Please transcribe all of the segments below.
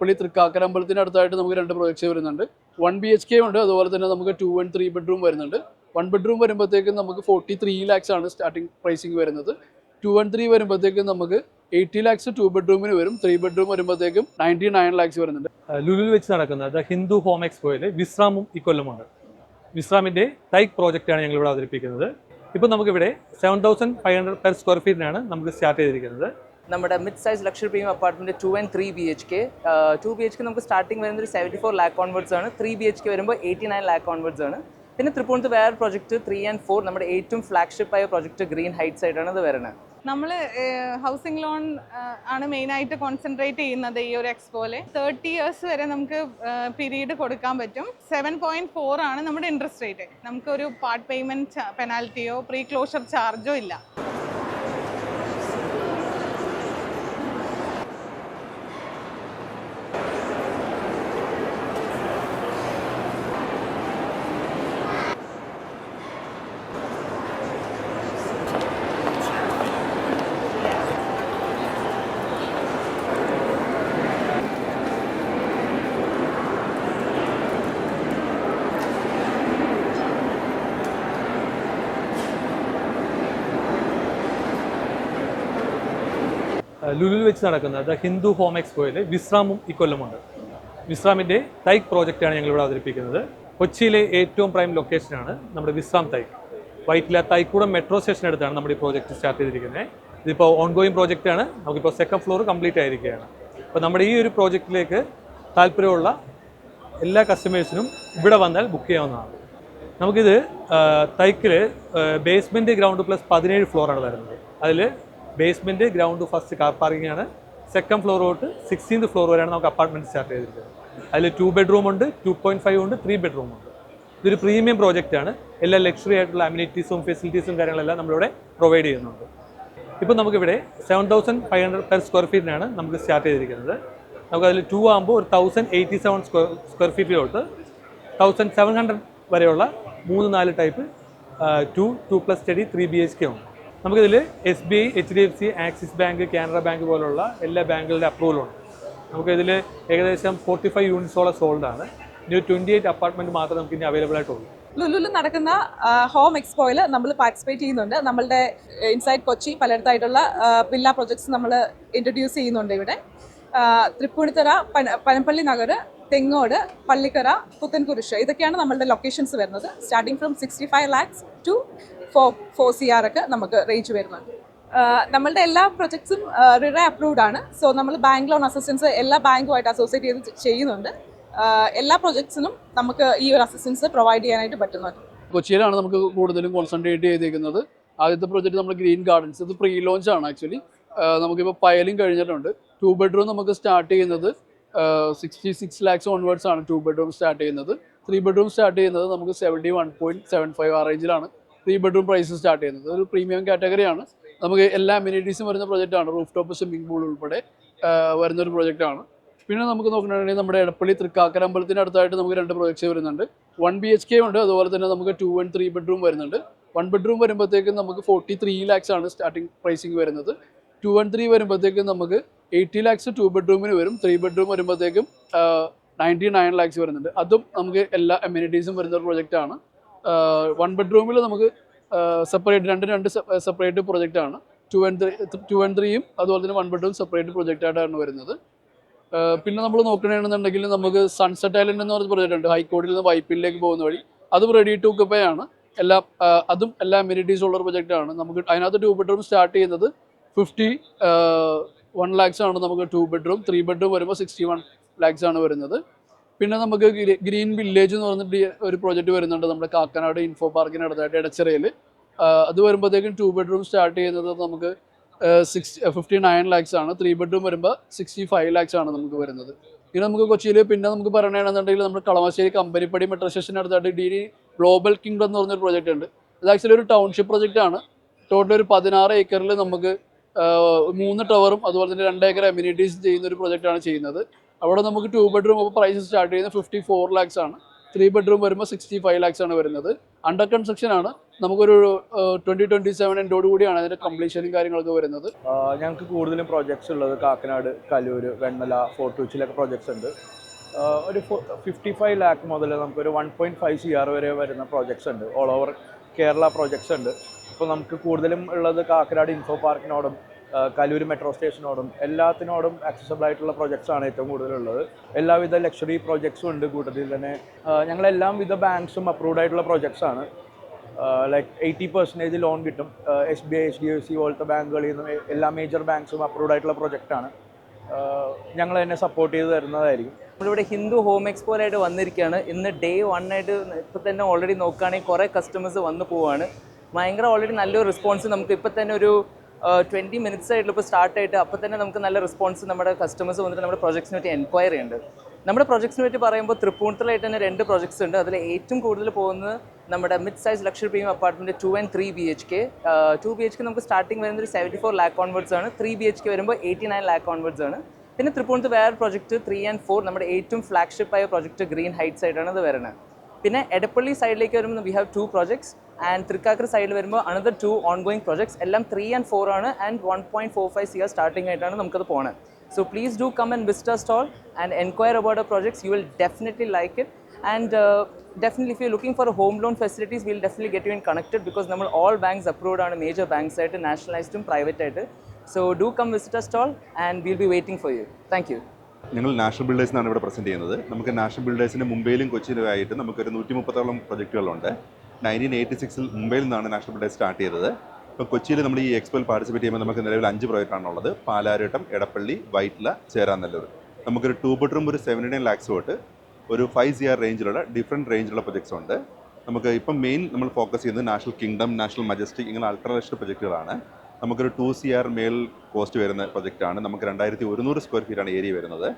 പുള്ളി തൃക്കാക്കര അമ്പലത്തിന്റെ അടുത്തായിട്ട് നമുക്ക് രണ്ട് പ്രൊജക്ട്സ് വരുന്നുണ്ട്. വൺ ബി എച്ച് കെ ഉണ്ട് അതുപോലെ തന്നെ നമുക്ക് ടു ആൻഡ് ത്രീ ബെഡ്റൂം വരുന്നുണ്ട്. വൺ ബെഡ്റൂം വരുമ്പോഴത്തേക്കും നമുക്ക് ഫോർട്ടി ത്രീ ലാക്സ് ആണ് സ്റ്റാർട്ടിംഗ് പ്രൈസിങ് വരുന്നത്. ടു ആൻഡ് ത്രീ വരുമ്പോഴത്തേക്കും നമുക്ക് എയ്റ്റി ലാക്സ് ടു ബെഡ്റൂമിന് വരും. ത്രീ ബെഡ്റൂം വരുമ്പോഴത്തേക്കും നയന്റി നയൻ ലാക്സ് വരുന്നുണ്ട് ലുലുവിൽ വെച്ച് നടക്കുന്ന ദ ഹിന്ദു ഹോം എക്സ്പോയിൽ വിശ്രാമും ഇക്കൊല്ലമുണ്ട്. വിശ്രാമിന്റെ തൈക്ക് പ്രോജക്റ്റാണ് ഞങ്ങൾ ഇവിടെ അവതരിപ്പിക്കുന്നത്. ഇപ്പോൾ നമുക്കിവിടെ seven thousand five hundred per square ഫീറ്റിനാണ് നമുക്ക് സ്റ്റാർട്ട് ചെയ്തിരിക്കുന്നത്. നമ്മുടെ mid size luxury premium apartment two and three B H K two B H K നമുക്ക് സ്റ്റാർട്ടിംഗ് വരുന്നത് ഒരു സെവന്റി ഫോർ ലാക്ക് ഓൺവേർഡ്സ് ആണ്. ത്രീ ബി എച്ച് കെ വരുമ്പോൾ എയ്റ്റി നയൻ ലാക്ക് ഓൺവേർഡ്സ് ആണ്. പിന്നെ തൃപ്പൂണിത്ത് വേറെ പ്രോജക്റ്റ് ത്രീ ആൻഡ് ഫോർ നമ്മുടെ ഏറ്റവും ആയ പ്രൊജക്ട് ഗ്രീൻ ഹൈറ്റ്സ് ആയിട്ടാണ് ഇത് വരുന്നത്. നമ്മൾ ഹൗസിംഗ് ലോൺ ആണ് മെയിനായിട്ട് കോൺസെൻട്രേറ്റ് ചെയ്യുന്നത് ഈ ഒരു എക്സ്പോയിൽ തേർട്ടി ഇയേഴ്സ് വരെ നമുക്ക് പീരീഡ് കൊടുക്കാൻ പറ്റും. സെവൻ പോയിന്റ് ഫോർ ആണ് നമ്മുടെ ഇൻട്രസ്റ്റ് റേറ്റ് നമുക്ക് ഒരു പാർട്ട് പേയ്മെന്റ് പെനാൽറ്റിയോ പ്രീ ക്ലോഷർ ചാർജോ ഇല്ല. ലുലുവിൽ വെച്ച് നടക്കുന്ന ദ ഹിന്ദു ഹോം എക്സ്പോയിൽ വിശ്രാമും ഇക്കൊല്ലമുണ്ട് വിശ്രാമിന്റെ തൈക്ക് പ്രോജക്റ്റാണ് ഞങ്ങൾ ഇവിടെ അവതരിപ്പിക്കുന്നത്. കൊച്ചിയിലെ ഏറ്റവും പ്രൈം ലൊക്കേഷനാണ് നമ്മുടെ വിശ്രാം തൈക്ക് വൈറ്റില തൈക്കൂടം മെട്രോ സ്റ്റേഷൻ സ്റ്റേഷനടുത്താണ് നമ്മുടെ ഈ പ്രോജക്റ്റ് സ്റ്റാർട്ട് ചെയ്തിരിക്കുന്നത്. ഇതിപ്പോൾ ഓൺഗോയിങ് പ്രോജക്റ്റാണ് നമുക്കിപ്പോൾ സെക്കൻഡ് ഫ്ലോർ കംപ്ലീറ്റ് ആയിരിക്കുകയാണ്. അപ്പോൾ നമ്മുടെ ഈ ഒരു പ്രോജക്റ്റിലേക്ക് താല്പര്യമുള്ള എല്ലാ കസ്റ്റമേഴ്സിനും ഇവിടെ വന്നാൽ ബുക്ക് ചെയ്യാവുന്നതാണ്. നമുക്കിത് തൈക്കിൽ ബേസ്മെന്റ് ഗ്രൗണ്ട് പ്ലസ് പതിനേഴ് ഫ്ലോറാണ് വരുന്നത്. അതിൽ basement ground first car parking ആണ്. സെക്കൻഡ് ഫ്ലോർ തൊട്ട് സിക്സ്റ്റീൻത് ഫ്ലോർ വരെയാണ് നമുക്ക് അപ്പാർട്ട്മെന്റ് സ്റ്റാർട്ട് ചെയ്തിരിക്കുന്നത്. അതിൽ ടു ബെഡ്റൂം ഉണ്ട് ടു പോയിന്റ് ഫൈവ് ഉണ്ട് ത്രീ ബെഡ്റൂം ഉണ്ട്. ഇതൊരു പ്രീമിയം പ്രോജക്റ്റ് ആണ്. എല്ലാ ലക്ഷറി ആയിട്ടുള്ള അമ്യൂണിറ്റീസും ഫെസിലിറ്റീസും കാര്യങ്ങളെല്ലാം നമ്മളിവിടെ പ്രൊവൈഡ് ചെയ്യുന്നുണ്ട്. ഇപ്പോൾ നമുക്കിവിടെ seven thousand five hundred per square ഫീറ്റിനാണ് നമുക്ക് സ്റ്റാർട്ട് ചെയ്തിരിക്കുന്നത്. നമുക്ക് അതിൽ ടു ആകുമ്പോൾ ഒരു thousand eighty seven square square ഫീറ്റിലോട്ട് thousand seven hundred വരെയുള്ള മൂന്ന് നാല് type two two plus study three B H K ഉണ്ട്. നമുക്കിതിൽ S B I H D F C Axis bank Canara bank പോലുള്ള എല്ലാ ബാങ്കുകളുടെ അപ്രൂവലുണ്ട് നമുക്കിതിൽ ഏകദേശം ഫോർട്ടി ഫൈവ് യൂണിറ്റ്സോളം സോൾഡ് ആണ്. ഇനി ട്വന്റി എയ്റ്റ് അപ്പാർട്ട്മെന്റ് മാത്രമേ നമുക്ക് ഇനി അവൈലബിൾ ആയിട്ടുള്ളൂ ലുലുലു നടക്കുന്ന ഹോം എക്സ്പോയിൽ നമ്മൾ പാർട്ടിസിപ്പേറ്റ് ചെയ്യുന്നുണ്ട്. നമ്മളുടെ ഇൻസൈഡ് കൊച്ചി പലയിടത്തായിട്ടുള്ള വില്ല പ്രൊജക്ട്സ് നമ്മൾ ഇൻട്രൊഡ്യൂസ് ചെയ്യുന്നുണ്ട് ഇവിടെ. തൃപ്പൂണിത്തറ പന പനപ്പള്ളി നഗർ തെങ്ങോട് പള്ളിക്കര പുത്തൻകുരിശ് ഇതൊക്കെയാണ് നമ്മളുടെ ലൊക്കേഷൻസ് വരുന്നത്. Starting from sixty five lakhs to four four C R ഒക്കെ നമുക്ക് റേഞ്ച് വരുന്നുണ്ട് നമ്മളുടെ എല്ലാ പ്രൊജക്ട്സും റിറ അപ്രൂവ്ഡ് ആണ്. സോ നമ്മൾ ബാങ്ക് ലോൺ അസിസ്റ്റൻസ് എല്ലാ ബാങ്കുമായിട്ട് അസോസിയേറ്റ് ചെയ്ത് ചെയ്യുന്നുണ്ട്. എല്ലാ പ്രൊജക്ട്സിനും നമുക്ക് ഈ ഒരു അസിസ്റ്റൻസ് പ്രൊവൈഡ് ചെയ്യാനായിട്ട് പറ്റുന്നുണ്ട് കൊച്ചിയിലാണ് നമുക്ക് കൂടുതലും കോൺസെൻട്രേറ്റ് ചെയ്തിരിക്കുന്നത് ആദ്യത്തെ പ്രോജക്റ്റ് നമ്മൾ ഗ്രീൻ ഗാർഡൻസ് ഇത് പ്രീ ലോഞ്ച് ആണ് ആക്ച്വലി നമുക്കിപ്പോൾ പയലും കഴിഞ്ഞിട്ടുണ്ട്. ടു ബെഡ്റൂം നമുക്ക് സ്റ്റാർട്ട് ചെയ്യുന്നത് സിക്സ്റ്റി സിക്സ് ലാക്സ് ഓൺവേർഡ്സ് ആണ് ടു ബെഡ്റൂം സ്റ്റാർട്ട് ചെയ്യുന്നത്. ത്രീ ബെഡ്റൂം സ്റ്റാർട്ട് ചെയ്യുന്നത് നമുക്ക് seventy one point seven five ആ റേഞ്ചിലാണ് ത്രീ ബെഡ്റൂം പ്രൈസ് സ്റ്റാർട്ട് ചെയ്യുന്നത്. ഒരു പ്രീമിയം കാറ്റഗറിയാണ് നമുക്ക് എല്ലാ അമ്യൂണിറ്റീസും വരുന്ന പ്രൊജക്റ്റാണ് റൂഫ് ടോപ്പ് സ്വിമ്മിംഗ് പൂൾ ഉൾപ്പെടെ വരുന്ന ഒരു പ്രൊജക്റ്റാണ് പിന്നെ നമുക്ക് നോക്കുകയാണെങ്കിൽ നമ്മുടെ എടപ്പള്ളി തൃക്കാക്കര അമ്പലത്തിന്റെ അടുത്തായിട്ട് നമുക്ക് രണ്ട് പ്രൊജക്ട്സ് വരുന്നുണ്ട്. വൺ ബി എച്ച് കെ ഉണ്ട്. അതുപോലെ തന്നെ നമുക്ക് ടു ആൻഡ് ത്രീ ബെഡ്റൂം വരുന്നുണ്ട്. വൺ ബെഡ്റൂം വരുമ്പോഴത്തേക്കും നമുക്ക് ഫോർട്ടി ത്രീ ലാക്സ് ആണ് സ്റ്റാർട്ടിംഗ് പ്രൈസിങ് വരുന്നത്. ടു ആൻഡ് ത്രീ വരുമ്പോഴത്തേക്കും നമുക്ക് എയ്റ്റി ലാക്സ് ടു ബെഡ്റൂമിന് വരും. ത്രീ ബെഡ്റൂം വരുമ്പോഴത്തേക്കും നയന്റി നയൻ ലാക്സ് വരുന്നുണ്ട്. അതും നമുക്ക് എല്ലാ എമ്യൂണിറ്റീസും വരുന്ന ഒരു പ്രൊജക്റ്റാണ് വൺ ബെഡ്റൂമിൽ നമുക്ക് സെപ്പറേറ്റ് രണ്ട് രണ്ട് separate പ്രൊജക്റ്റാണ് two and three two and ത്രീയും അതുപോലെ തന്നെ വൺ ബെഡ്റൂം സെപ്പറേറ്റ് പ്രൊജക്റ്റായിട്ടാണ് വരുന്നത്. പിന്നെ നമ്മൾ നോക്കുകയാണെന്നുണ്ടെങ്കിൽ നമുക്ക് സൺസെറ്റ് ഐലൻഡ് എന്ന് പറഞ്ഞ പ്രൊജക്റ്റ് ഉണ്ട്. ഹൈക്കോടതിയിൽ നിന്ന് വൈപ്പിലേക്ക് പോകുന്ന വഴി. അതും റെഡി ടു ഒക്കുപ്പേ ആണ്. എല്ലാം അതും എല്ലാ എമ്യൂണിറ്റീസും ഉള്ള ഒരു പ്രൊജക്റ്റ് ആണ്. നമുക്ക് അതിനകത്ത് ടു ബെഡ്റൂം സ്റ്റാർട്ട് ചെയ്യുന്നത് ഫിഫ്റ്റി വൺ ലാക്സ് ആണ് നമുക്ക് ടു ബെഡ്റൂം ത്രീ ബെഡ്റൂം വരുമ്പോൾ സിക്സ്റ്റി വൺ ലാക്സ് ആണ് വരുന്നത്. പിന്നെ നമുക്ക് ഗ്രീൻ വില്ലേജ് എന്ന് പറഞ്ഞിട്ട് ഒരു പ്രോജക്റ്റ് വരുന്നുണ്ട് നമ്മുടെ കാക്കനാട് ഇൻഫോ പാർക്കിന് അടുത്തായിട്ട് ഇടച്ചിറയിൽ അത് വരുമ്പോഴത്തേക്കും ടു ബെഡ്റൂം സ്റ്റാർട്ട് ചെയ്യുന്നത് നമുക്ക് സിക്സ് ഫിഫ്റ്റി നയൻ ലാക്സ് ആണ്. ത്രീ ബെഡ്റൂം വരുമ്പോൾ സിക്സ്റ്റി ഫൈവ് ലാക്സ് ആണ് നമുക്ക് വരുന്നത്. ഇനി നമുക്ക് കൊച്ചിയിൽ പിന്നെ നമുക്ക് പറയണമെന്നുണ്ടെങ്കിൽ നമ്മുടെ കളമശ്ശേരി കമ്പനിപ്പടി മെട്രോ സ്റ്റേഷന്റെ അടുത്തായിട്ട് ഡി ഗ്ലോബൽ കിങ്ഡം എന്ന് പറഞ്ഞൊരു പ്രോജക്റ്റ് ഉണ്ട്. അത് ആക്ച്വലി ഒരു ടൗൺഷിപ്പ് പ്രോജക്റ്റ് ആണ്. ടോട്ടൽ ഒരു പതിനാറ് ഏക്കറിൽ നമുക്ക് മൂന്ന് ടവറും അതുപോലെ തന്നെ രണ്ട് ഏക്കർ എമ്യൂണിറ്റീസ് ചെയ്യുന്ന ഒരു പ്രൊജക്റ്റാണ് ചെയ്യുന്നത്. അവിടെ നമുക്ക് ടു ബെഡ്റൂം അപ്പോൾ പ്രൈസ് സ്റ്റാർട്ട് ചെയ്യുന്നത് ഫിഫ്റ്റി ഫോർ ലാക്സ് ആണ്. ത്രീ ബെഡ്റൂം വരുമ്പോൾ സിക്സ്റ്റി ഫൈവ് ലാക്സ് ആണ് വരുന്നത്. അണ്ടർ കൺസ്ട്രക്ഷൻ ആണ്. നമുക്കൊരു ട്വന്റി ട്വന്റി സെവൻ എൻഡോട് കൂടിയാണ് അതിന്റെ കംപ്ലീഷനും കാര്യങ്ങളൊക്കെ വരുന്നത്. ഞങ്ങൾക്ക് കൂടുതലും പ്രോജക്ട്സ് ഉള്ളത് കാക്കനാട് കലൂർ വെണ്ണല ഫോർട്ട് കൊച്ചിയിലൊക്കെ പ്രോജക്ട്സ് ഉണ്ട്. ഒരു ഫിഫ്റ്റി ഫൈവ് ലാക്ക് മുതൽ നമുക്കൊരു one point five C R വരെ വരുന്ന പ്രോജക്ട്സ് ഉണ്ട്. ഓൾ ഓവർ കേരള പ്രോജക്ട്സ് ഉണ്ട്. ഇപ്പോൾ നമുക്ക് കൂടുതലും ഉള്ളത് കാക്കനാട് ഇൻഫോ പാർക്കിനോടും കലൂർ മെട്രോ സ്റ്റേഷനോടും എല്ലാത്തിനോടും ആക്സസബിൾ ആയിട്ടുള്ള പ്രോജക്ട്സ് ആണ് ഏറ്റവും കൂടുതലുള്ളത്. എല്ലാവിധ ലക്ഷറി പ്രോജക്ട്സും ഉണ്ട് കൂട്ടത്തിൽ തന്നെ. ഞങ്ങളെല്ലാം വിധ ബാങ്ക്സും അപ്രൂവ്ഡ് ആയിട്ടുള്ള പ്രോജക്ട്സ് ആണ്. ലൈക്ക് എയ്റ്റി പെർസെന്റേജ് ലോൺ കിട്ടും. S B I H D F C പോലത്തെ ബാങ്കുകളിൽ നിന്ന് എല്ലാ മേജർ ബാങ്ക്സും അപ്രൂവ്ഡ് ആയിട്ടുള്ള പ്രൊജക്റ്റാണ് ഞങ്ങൾ തന്നെ സപ്പോർട്ട് ചെയ്ത് തരുന്നതായിരിക്കും. നമ്മളിവിടെ ഹിന്ദു ഹോം എക്സ്പോയിലായിട്ട് വന്നിരിക്കുകയാണ്. ഇന്ന് ഡേ വൺ ആയിട്ട് ഇപ്പോൾ തന്നെ ഓൾറെഡി നോക്കുകയാണെങ്കിൽ കുറേ കസ്റ്റമേഴ്സ് വന്നു പോവാണ്. ഭയങ്കര ഓൾറെഡി നല്ലൊരു റെസ്പോൺസ് നമുക്ക് ഇപ്പം തന്നെ ഒരു ട്വന്റി മിനിറ്റ്സ് ആയിട്ടുള്ള ഇപ്പോൾ സ്റ്റാർട്ട് ആയിട്ട് അപ്പോൾ തന്നെ നമുക്ക് നല്ല റെസ്പോൺസ് നമ്മുടെ കസ്റ്റമേഴ്സ് വന്നിട്ട് നമ്മുടെ പ്രൊജക്ട്സിനെ പറ്റി എൻക്വയറി ഉണ്ട് നമ്മുടെ പ്രൊജക്ട്സിനെ പറ്റി പറയുമ്പോൾ തൃപ്പൂണിത്തലായിട്ട് തന്നെ രണ്ട് പ്രൊജക്ട്സ് ഉണ്ട്. അതിൽ ഏറ്റവും കൂടുതൽ പോകുന്നത് നമ്മുടെ mid size luxury premium apartment two and three B H K two B H K നമുക്ക് സ്റ്റാർട്ടിംഗ് വരുന്നത് ഒരു സെവന്റി ഫോർ ലാക്ക് ഓൺവേർഡ്സ് ആണ്. ത്രീ ബി എച്ച് കെ വരുമ്പോൾ എയ്റ്റി നയൻ ലാക്ക് ഓൺവേർഡ്സ് ആണ്. പിന്നെ തൃപ്പൂണിത്ത് വേറെ പ്രൊജക്റ്റ് ത്രീ ആൻഡ് ഫോർ നമ്മുടെ ഏറ്റവും ഫ്ലാഗ്ഷിപ്പായ ആയ പ്രൊജക്റ്റ് ഗ്രീൻ ഹൈറ്റ്സ് ആയിട്ടാണ് അത് വരുന്നത്. പിന്നെ എടപ്പള്ളി സൈഡിലേക്ക് വരുമ്പോൾ we have two projects and Thrikkakara സൈഡിൽ വരുമ്പോൾ another two ongoing projects എല്ലാം ത്രീ ആൻഡ് ഫോർ ആണ്. And one point four five CR starting ആയിട്ടാണ് നമുക്കത് പോകുന്നത് so please do come and visit our stall and enquire about projects you will definitely like it and definitely if you looking for home loan facilities will definitely get you in connected because നമ്മൾ all banks approved ആണ്. Major banks ആയിട്ട് നാഷണലൈസ്ഡും private ആയിട്ട്. So do come visit stall and will be waiting for you thank you ഞങ്ങൾ national ബിൽഡേഴ്സിനാണ് ഇവിടെ present ചെയ്യുന്നത്. നമുക്ക് നാഷണൽ ബിൽഡേഴ്സിന് മുംബൈയിലും കൊച്ചിയിലും ആയിട്ട് നമുക്കൊരു നൂറ്റി മുപ്പത്തോളം പ്രൊജക്റ്റുകളുണ്ട് നയന്റീൻ എയ്റ്റി സിക്സിൽ മുംബൈയിൽ നിന്നാണ് നാഷണൽ ബിൽഡേഴ്സ് സ്റ്റാർട്ട് ചെയ്തത്. ഇപ്പോൾ കൊച്ചിയിൽ നമ്മൾ ഈ എക്സ്പോയിൽ പാർട്ടിസിപ്പേറ്റ് ചെയ്യുമ്പോൾ നമുക്ക് നിലവിൽ അഞ്ച് പ്രോജക്റ്റാണുള്ളത് പാലാരിവട്ടം എടപ്പള്ളി വൈറ്റ്ല ചേരാനല്ലൂർ. നമുക്കൊരു ടൂ ബെഡ്റൂം ഒരു സെവന്റി നയൻ ലാക്സ് തൊട്ട് ഒരു ഫൈവ് സി ആർ റേഞ്ചിലുള്ള ഡിഫറെന്റ് റേഞ്ചിലുള്ള പ്രൊജക്ട്സ് ഉണ്ട്. നമുക്ക് ഇപ്പം മെയിൻ നമ്മൾ ഫോക്കസ് ചെയ്യുന്നത് നാഷണൽ കിങ്ഡം നാഷണൽ മജസ്റ്റിക് ഇങ്ങനെ അൾട്രാ ലക്ഷറി പ്രൊജക്റ്റുകളാണ് നമുക്കൊരു ടു സി ആർ മേൽ കോസ്റ്റ് വരുന്ന പ്രൊജക്റ്റാണ് നമുക്ക് രണ്ടായിരത്തി ഒരുന്നൂറ് സ്ക്വയർ ഫീറ്റാണ് ഏരിയ വരുന്നത്.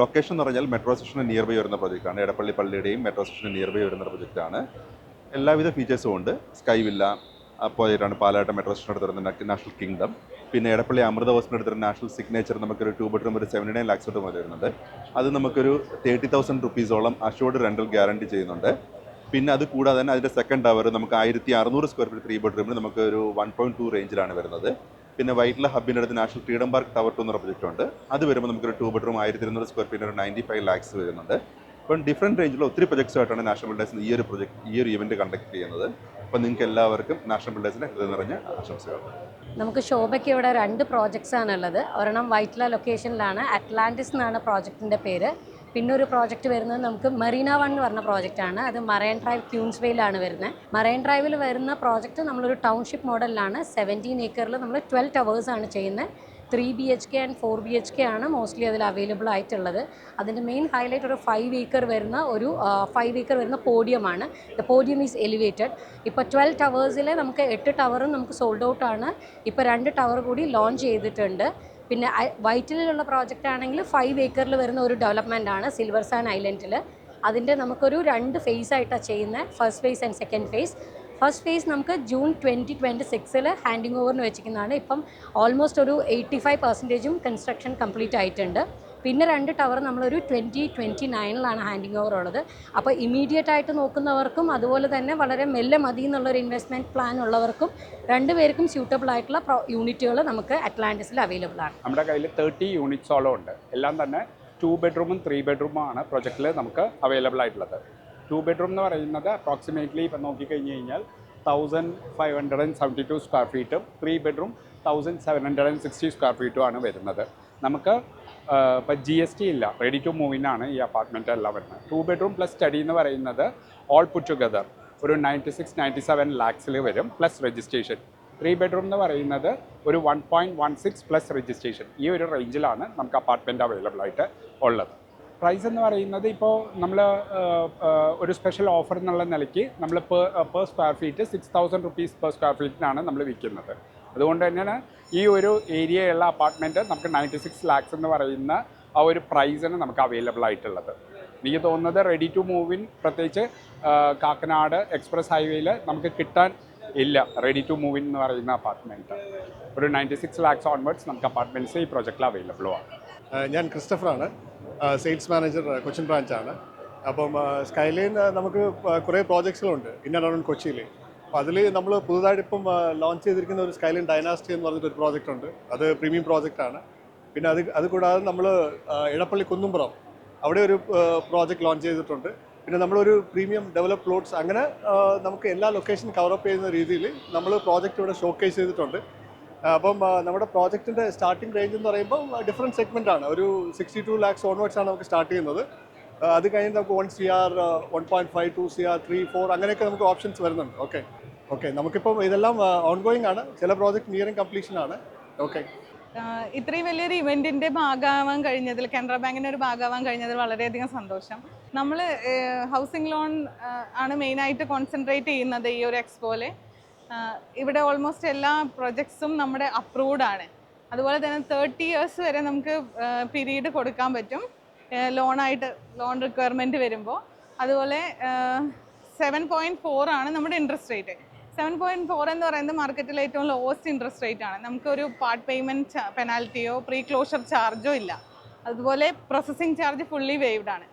ലൊക്കേഷൻ എന്ന് പറഞ്ഞാൽ മെട്രോ സ്റ്റേഷന് നിയർ ബൈ വരുന്ന പ്രൊജക്റ്റാണ് എടപ്പള്ളി പള്ളിയുടെയും മെട്രോ സ്റ്റേഷന് നിയർ ബൈ വരുന്ന പ്രൊജക്റ്റാണ് എല്ലാവിധ ഫീച്ചേഴ്സും ഉണ്ട്. സ്കൈ വില്ല പോയിട്ടാണ് പാലാട്ട മെട്രോ സ്റ്റേഷൻ അടുത്ത് വരുന്ന നാഷണൽ കിങ്ഡം പിന്നെ എടപ്പള്ളി അമൃത ഹോസ്പിറ്റൽ എടുത്തിരുന്ന നാഷണൽ സിഗ്നേച്ചർ നമുക്കൊരു ടൂ ബെഡ്റൂം ഒരു സെവന്റി നയൻ ലാക്സ് തൊട്ട് മുതൽ വരുന്നുണ്ട്. അത് നമുക്കൊരു തേർട്ടി തൗസൻഡ് റുപ്പീസോളം അഷോർഡ് റെന്റൽ ഗ്യാരണ്ടി ചെയ്യുന്നുണ്ട്. പിന്നെ അത് കൂടാതെ തന്നെ അതിന്റെ സെക്കൻഡ് ടവർ നമുക്ക് ആയിരത്തി അറുന്നൂറ് സ്ക്വയർ ഫീറ്റ് ത്രീ ബെഡ്റൂമിൽ നമുക്ക് ഒരു വൺ പോയിന്റ് ടു റേഞ്ചിലാണ് വരുന്നത്. പിന്നെ വൈറ്റ്ല ഹബിന്റെ അടുത്ത് national freedom park tower two എന്നൊരു പ്രൊജക്റ്റ് ഉണ്ട് അത് വരുമ്പോൾ നമുക്കൊരു ടു ബെഡ്റൂം ആയിരത്തി ഇരുന്നൂറ് സ്ക്വയർ ഫീറ്റ് ഒരു നയന്റി ഫൈവ് ലാക്സ് വരുന്നുണ്ട്. അപ്പം ഡിഫറെന്റ് റേഞ്ചിലുള്ള ഒത്തിരി പ്രൊജക്ട്സ് ആയിട്ടാണ് നാഷണൽ ബിൽഡേഴ്സ് ഈ ഒരു പ്രൊജക്ട് ഈ ഒരു ഇവന്റ് കണ്ടക്ട് ചെയ്യുന്നത്. അപ്പം നിങ്ങൾക്ക് എല്ലാവർക്കും നാഷണൽ ബിൽഡേഴ്സിന്റെ ഹൃദയം നിറഞ്ഞ ആശംസകൾ. നമുക്ക് ശോഭയ്ക്ക് ഇവിടെ രണ്ട് പ്രോജക്ട്സ് ആണുള്ളത്. ഒരെണ്ണം വൈറ്റ്ല ലൊക്കേഷനിലാണ് അറ്റ്ലാന്റിസ് എന്നാണ് പ്രോജക്റ്റിന്റെ പേര്. പിന്നെ ഒരു പ്രോജക്റ്റ് വരുന്നത് നമുക്ക് മെറീന വൺ എന്ന് പറഞ്ഞ പ്രോജക്റ്റാണ് അത് മറൈൻ ഡ്രൈവ് ക്യൂൻസ് വെയിലാണ് വരുന്നത്. മറൈൻ ഡ്രൈവിൽ വരുന്ന പ്രോജക്റ്റ് നമ്മളൊരു ടൗൺഷിപ്പ് മോഡലിലാണ് സെവന്റീൻ ഏക്കറിൽ നമ്മൾ ട്വൽവ് ടവേഴ്സ് ആണ് ചെയ്യുന്നത്. Three B H K and four B H K ആണ് മോസ്റ്റ്ലി അതിൽ അവൈലബിൾ ആയിട്ടുള്ളത്. അതിന്റെ മെയിൻ ഹൈലൈറ്റ് ഒരു ഫൈവ് ഏക്കർ വരുന്ന ഒരു ഫൈവ് ഏക്കർ വരുന്ന പോഡിയമാണ്. The podium is elevated. ഇപ്പോൾ ട്വൽവ് ടവേഴ്സിൽ നമുക്ക് എട്ട് ടവറും നമുക്ക് സോൾഡ് ഔട്ട് ആണ്. ഇപ്പോൾ രണ്ട് ടവർ കൂടി ലോഞ്ച് ചെയ്തിട്ടുണ്ട്. പിന്നെ വൈറ്റിലുള്ള പ്രോജക്റ്റ് ആണെങ്കിൽ ഫൈവ് ഏക്കറിൽ വരുന്ന ഒരു ഡെവലപ്മെന്റ് ആണ് സിൽവർ സാൻ ഐലൻഡിൽ. അതിന്റെ നമുക്കൊരു രണ്ട് ഫേസ് ആയിട്ടാണ് ചെയ്യുന്നത്. First phase and second phase. First phase നമുക്ക് ജൂൺ ട്വന്റി ട്വന്റി സിക്സിൽ ഹാൻഡിങ് ഓവറിന് വെച്ചിരിക്കുന്നതാണ്. ഇപ്പം ഓൾമോസ്റ്റ് ഒരു എയ്റ്റി ഫൈവ് പെർസെന്റേജും കൺസ്ട്രക്ഷൻ കംപ്ലീറ്റ് ആയിട്ടുണ്ട്. പിന്നെ രണ്ട് ടവർ നമ്മളൊരു ട്വന്റി ട്വന്റി നയനിലാണ് ഹാൻഡിങ് ഓവർ ഉള്ളത്. അപ്പോൾ ഇമീഡിയറ്റ് ആയിട്ട് നോക്കുന്നവർക്കും അതുപോലെ തന്നെ വളരെ മെല്ലെ മതി എന്നുള്ളൊരു ഇൻവെസ്റ്റ്മെന്റ് പ്ലാൻ ഉള്ളവർക്കും രണ്ട് പേർക്കും സ്യൂട്ടബിൾ ആയിട്ടുള്ള യൂണിറ്റുകൾ നമുക്ക് അറ്റ്ലാന്റിസിൽ അവൈലബിൾ ആണ്. നമ്മുടെ കയ്യിൽ തേർട്ടി യൂണിറ്റ്സോളം ഉണ്ട്. എല്ലാം തന്നെ ടു ബെഡ്റൂമും ത്രീ ബെഡ്റൂമും ആണ് പ്രൊജക്റ്റിൽ നമുക്ക് അവൈലബിൾ ആയിട്ടുള്ളത്. ടു ബെഡ്റൂം എന്ന് പറയുന്നത് അപ്രോക്സിമേറ്റ്ലി ഇപ്പം നോക്കിക്കഴിഞ്ഞ് കഴിഞ്ഞാൽ thousand five hundred and seventy two square ഫീറ്റും three bedroom thousand seven hundred and sixty square ഫീറ്റും ആണ് വരുന്നത്. നമുക്ക് ഇപ്പം ജി എസ് ടി ഇല്ല. റെഡി ടു മൂവിനാണ് ഈ അപ്പാർട്ട്മെന്റ് എല്ലാം വരുന്നത്. ടു ബെഡ്റൂം പ്ലസ് സ്റ്റഡി എന്ന് പറയുന്നത് ഓൾ പുട്ട് ടുഗദർ ഒരു നയന്റി സിക്സ് നയന്റി സെവൻ ലാക്സിൽ വരും പ്ലസ് രജിസ്ട്രേഷൻ ത്രീ ബെഡ്റൂം എന്ന് പറയുന്നത് ഒരു one point one six plus registration ഈ ഒരു റേഞ്ചിലാണ് നമുക്ക് അപ്പാർട്ട്മെന്റ് അവൈലബിൾ ആയിട്ട് ഉള്ളത്. പ്രൈസ് എന്ന് പറയുന്നത് ഇപ്പോൾ നമ്മൾ ഒരു സ്പെഷ്യൽ ഓഫർ എന്നുള്ള നിലയ്ക്ക് നമ്മൾ per per square feet six thousand rupees per square ഫീറ്റിനാണ് നമ്മൾ വിൽക്കുന്നത്. അതുകൊണ്ട് തന്നെയാണ് ഈ ഒരു ഏരിയയുള്ള അപ്പാർട്ട്മെന്റ് നമുക്ക് നയന്റി സിക്സ് ലാക്സ് എന്ന് പറയുന്ന ആ ഒരു പ്രൈസിന് നമുക്ക് അവൈലബിൾ ആയിട്ടുള്ളത്. എനിക്ക് തോന്നുന്നത് റെഡി ടു മൂവിൻ പ്രത്യേകിച്ച് കാക്കനാട് എക്സ്പ്രസ് ഹൈവേയിൽ നമുക്ക് കിട്ടാൻ ഇല്ല. റെഡി ടു മൂവിൻ എന്ന് പറയുന്ന അപ്പാർട്ട്മെന്റ് ഒരു നയന്റി സിക്സ് ലാക്സ് ഓൺവേർഡ്സ് നമുക്ക് അപ്പാർട്ട്മെന്റ്സ് ഈ പ്രൊജക്റ്റിൽ അവൈലബിളും ആണ്. ആ, ഞാൻ ക്രിസ്റ്റഫറാണ്. സെയിൽസ് മാനേജർ കൊച്ചിൻ ബ്രാഞ്ചാണ്. അപ്പം സ്കൈലൈൻ നമുക്ക് കുറേ പ്രോജക്ട്സുകളുണ്ട് ഇൻ ആൻഡ് അറൗണ്ട് കൊച്ചിയിൽ അപ്പോൾ അതിൽ നമ്മൾ പുതുതായിട്ട് ഇപ്പം ലോഞ്ച് ചെയ്തിരിക്കുന്ന ഒരു സ്കൈലൈൻ ഡൈനാസ്റ്റി എന്ന് പറഞ്ഞിട്ട് ഒരു പ്രോജക്റ്റ് ഉണ്ട്. അത് പ്രീമിയം പ്രോജക്റ്റ് ആണ്. പിന്നെ അത് അത് കൂടാതെ നമ്മൾ ഇടപ്പള്ളി കുന്നുംപുറം അവിടെ ഒരു പ്രോജക്റ്റ് ലോഞ്ച് ചെയ്തിട്ടുണ്ട്. പിന്നെ നമ്മളൊരു പ്രീമിയം ഡെവലപ്പ് പ്ലോട്ട്സ് അങ്ങനെ നമുക്ക് എല്ലാ ലൊക്കേഷനും കവറപ്പ് ചെയ്യുന്ന രീതിയിൽ നമ്മൾ പ്രോജക്റ്റ് ഇവിടെ ഷോക്കേസ് ചെയ്തിട്ടുണ്ട്. അപ്പം നമ്മുടെ പ്രോജക്റ്റിന്റെ സ്റ്റാർട്ടിംഗ് റേഞ്ച് എന്ന് പറയുമ്പോൾ ഡിഫറെന്റ് സെഗ്മെന്റ് ആണ്. ഒരു സിക്സ്റ്റി ടു ലാക്സ് ഓൺവേർഡ്സ് ആണ് നമുക്ക് സ്റ്റാർട്ട് ചെയ്യുന്നത്. അത് കഴിഞ്ഞ് നമുക്ക് one C R one point five two C R three four അങ്ങനെയൊക്കെ നമുക്ക് ഓപ്ഷൻസ് വരുന്നുണ്ട്. ഓക്കെ ഓക്കെ നമുക്കിപ്പം ഇതെല്ലാം ഓൺഗോയിങ് ആണ്. ചില പ്രോജക്റ്റ് നിയറിംഗ് കംപ്ലീഷൻ ആണ്. ഓക്കെ ഇത്രയും വലിയൊരു ഇവന്റിന്റെ ഭാഗമാവാൻ കഴിഞ്ഞതിൽ കാനറ ബാങ്കിന്റെ ഒരു ഭാഗമാവാൻ കഴിഞ്ഞതിൽ വളരെയധികം സന്തോഷം. നമ്മൾ ഹൗസിംഗ് ലോൺ ആണ് മെയിനായിട്ട് കോൺസെൻട്രേറ്റ് ചെയ്യുന്നത് ഈ ഒരു എക്സ്പോയിൽ ഇവിടെ ഓൾമോസ്റ്റ് എല്ലാ പ്രൊജക്ട്സും നമ്മുടെ അപ്രൂവ്ഡ് ആണ്. അതുപോലെ തന്നെ തേർട്ടി ഇയേഴ്സ് വരെ നമുക്ക് പീരീഡ് കൊടുക്കാൻ പറ്റും. ലോണായിട്ട് ലോൺ റിക്വയർമെന്റ് വരുമ്പോൾ അതുപോലെ സെവൻ പോയിന്റ് ഫോർ ആണ് നമ്മുടെ interest rate seven point four എന്ന് പറയുന്നത് മാർക്കറ്റിലെ ഏറ്റവും ലോവസ്റ്റ് ഇൻട്രസ്റ്റ് റേറ്റ് ആണ്. നമുക്കൊരു പാർട്ട് പേയ്മെന്റ് പെനാൽറ്റിയോ പ്രീ ക്ലോഷർ ചാർജോ ഇല്ല. അതുപോലെ പ്രോസസ്സിങ് ചാർജ് ഫുള്ളി വേവ്ഡ് ആണ്.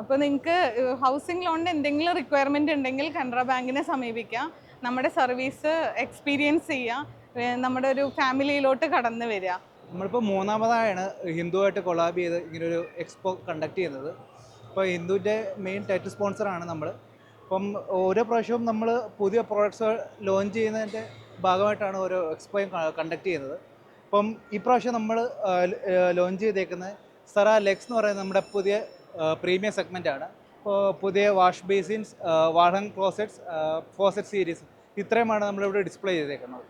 അപ്പോൾ നിങ്ങൾക്ക് ഹൗസിംഗ് ലോണിന്റെ എന്തെങ്കിലും റിക്വയർമെന്റ് ഉണ്ടെങ്കിൽ കനറ ബാങ്കിനെ സമീപിക്കാം. നമ്മുടെ സർവീസ് എക്സ്പീരിയൻസ് ചെയ്യുക നമ്മുടെ ഒരു ഫാമിലിയിലോട്ട് കടന്നു വരിക നമ്മളിപ്പോൾ മൂന്നാമതായാണ് ഹിന്ദുവായിട്ട് കൊളാബ് ചെയ്ത് ഇങ്ങനെ ഒരു എക്സ്പോ കണ്ടക്ട് ചെയ്യുന്നത്. ഇപ്പോൾ ഹിന്ദുവിന്റെ മെയിൻ ടൈറ്റിൽ സ്പോൺസറാണ് നമ്മൾ അപ്പം ഓരോ പ്രാവശ്യവും നമ്മൾ പുതിയ പ്രോഡക്ട്സ് ലോഞ്ച് ചെയ്യുന്നതിന്റെ ഭാഗമായിട്ടാണ് ഓരോ എക്സ്പോയും കണ്ടക്ട് ചെയ്യുന്നത്. അപ്പം ഈ പ്രാവശ്യം നമ്മൾ ലോഞ്ച് ചെയ്തേക്കുന്നത് സറ ലെക്സ് എന്ന് പറയുന്നത് നമ്മുടെ പുതിയ പ്രീമിയം സെഗ്മെന്റ് ആണ്. പുതിയ വാഷ് ബേസിൻസ് വാഹൻ ക്ലോസറ്റ്സ് ഫോസറ്റ് സീരീസ് ഇത്രയുമാണ് നമ്മളിവിടെ ഡിസ്പ്ലേ ചെയ്തേക്കുന്നത്.